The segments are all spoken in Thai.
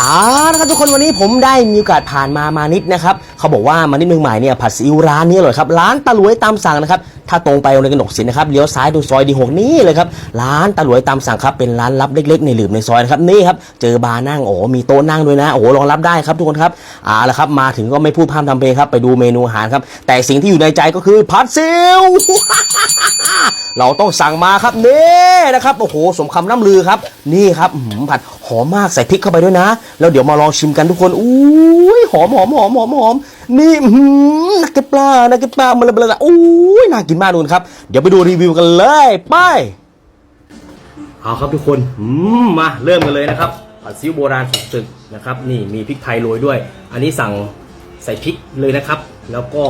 อ่านะครับทุกคนวันนี้ผมได้มีโอกาสผ่านมามานิดนะครับเขาบอกว่ามานิดเมืองใหม่เนี่ยผัดซีอิ๊วร้านนี้อร่อยครับร้านตะลวยตามสั่งนะครับถ้าตรงไปโรงเรียนกนกศิลป์นะครับเลี้ยวซ้ายดูซอยดีหกนี่เลยครับร้านตะลวยตามสั่งครับเป็นร้านลับเล็ก ๆ ในหลืบในซอยนะครับนี่ครับเจอบาร์นั่งโอ้มีโต๊ะนั่งด้วยนะโอ้รองรับได้ครับทุกคนครับอ่าแล้วครับมาถึงก็ไม่พูดพร่ำทำเพลงครับไปดูเมนูอาหารครับแต่สิ่งที่อยู่ในใจก็คือผัดซีอิ๊วเราต้องสั่งมาครับนี่นะครับโอ้โหสมคำล่ำลือครับนี่ครับผัด หอมมากใส่พริกเข้าไปด้วยนะ แล้วเดี๋ยวมาลองชิมกันทุกคนอุ้ยหอมหอมหอมหอมหอมนี่หือนักเก็ตปลานักเก็ตปลามันละเลาอุ้ยน่ากินมากดูนครับ เดี๋ยวไปดูรีวิวกันเลยไปเอาครับทุกคนมมาเริ่มกันเลยนะครับผัดซีอิ๊วโบราณสุดตึกนะครับนี่มีพริกไทยโรยด้วย อันนี้สั่งใส่พริกเลยนะครับ แล้วก็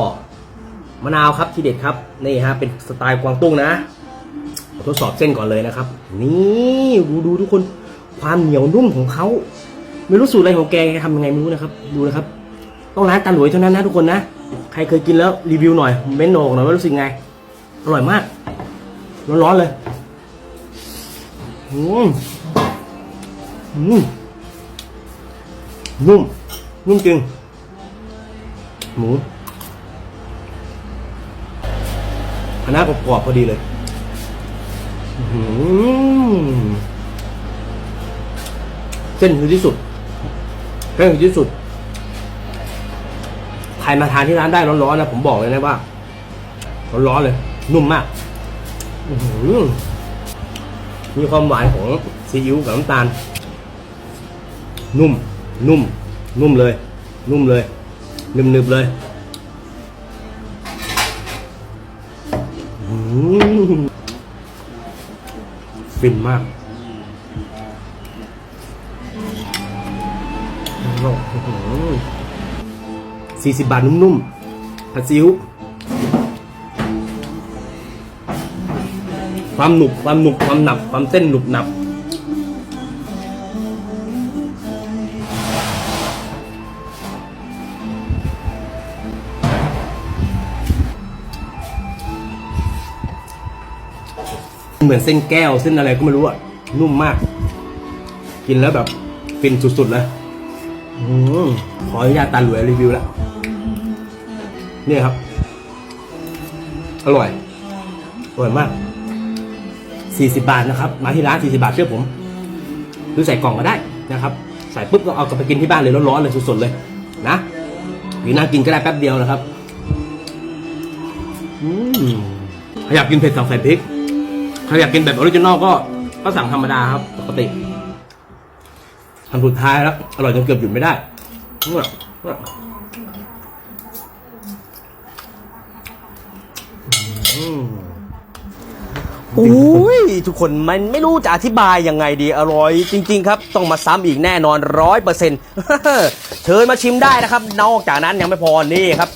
มะนาวครับที่เด็ดครับนี่ฮะเป็นสไตล์กวางตุ้งนะทดสอบเส้นก่อนเลยนะครับ นี่ดูดูทุกคน ความเหนียวนุ่มของเขาไม่รู้สูตรอะไรของแกแกทำยังไงไม่รู้นะครับ ดูนะครับ ต้องร้านตาหลวยเท่านั้นนะทุกคนนะ ใครเคยกินแล้วรีวิวหน่อยเม้นโหนกหน่อยว่ารู้สึกไง อร่อยมาก ร้อนๆเลย อืมอืมนุ่ม นุ่มจริง หมูคณะกรอบๆพอดีเลย อื้อ้นคือที่สุดเส้นคือที่สุด ใครมาทานที่ร้านได้ร้อนๆนะผมบอกเลยนะว่าร้อนๆเลย นุ่มมากมีความหวานของซีอิ๊วกับน้ำตาล นุ่ม นุ่ม นุ่มเลย นุ่มเลยนึบๆเลยฟินมาก สี่สิบบาทนุ่มๆผัดซีอิ๊วความหนุบความหนุบความหนับ ความเส้นหนุบหนับเหมือนเส้นแก้วเส้นอะไรก็ไม่รู้อะนุ่มมาก กินแล้วแบบฟินสุดๆเลย อมขออนุญาตตาหลวยรีวิวแล้วนี่ครับ อร่อย อร่อยมาก 40 บาทนะครับ มาที่ร้าน 40 บาทเชื่อผม หรือใส่กล่องก็ได้นะครับ ใส่ปุ๊บก็เอากลับไปกินที่บ้านเลยร้อนๆเลยสดๆเลย นะหรือนั่งกินก็ได้แป๊บเดียวนะครับอืมใครอยากกินเผ็ดสั่งใส่พริกใครอยากกินแบบออริจินอลก็ก็สั่งธรรมดาครับปกติ ทำสุดท้ายแล้ว อร่อยจนเกือบหยุดไม่ได้เนี่ยเนี่ยอืมโอ้ยทุกคนมันไม่รู้จะอธิบายยังไงดีอร่อย จริง ๆ ครับ ต้องมาซ้ำอีกแน่นอนร้อยเปอร์เซ็นต์เชิญมาชิมได้นะครับ นอกจากนั้นยังไม่พอนี่ครับ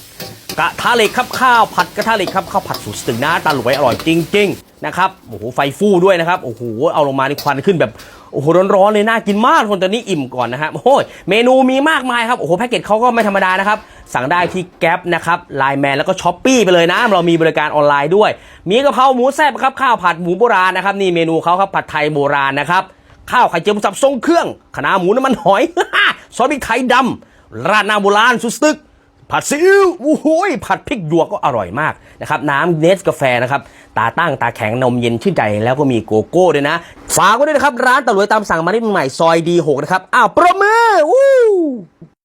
กระทะเหล็กครับข้าวผัดกระทะเหล็กครับข้าวผัดสูตรตึงนะตาหลวยอร่อยจริง ๆ นะครับโอ้โหไฟฟู่ด้วยนะครับโอ้โหเอาลงมาในควันขึ้นแบบโอ้โหร้อนๆเลยน่ากินมากคนตอนนี้อิ่มก่อนนะฮะโอ้ยเมนูมีมากมายครับโอ้โหแพ็กเกจเขาก็ไม่ธรรมดานะครับสั่งได้ที่แก๊ปนะครับไลน์แมนแล้วก็ช้อปปี้ไปเลยนะ เรามีบริการออนไลน์ด้วย มีกะเพราหมูแซ่บครับข้าวผัดหมูโบราณนะครับนี่เมนูเขาครับผัดไทยโบราณนะครับข้าวไข่เจียวสับทรงเครื่องคะน้าหมูน้ำมันหอยซอสพริกไทยดำราดหน้าโบราณสุดตึก ผัดซีอิ๊วโอ้โหยผัดพริกหยวกก็อร่อยมากนะครับน้ำเนสกาแฟนะครับตาตั้งตาแข็งนมเย็นชื่นใจแล้วก็มีโกโก้ด้วยนะ ฝากไว้ด้วยนะครับ ร้านตะลวยตามสั่งมาที่ใหม่ซอยดีหกนะครับอ้าวประมืออู้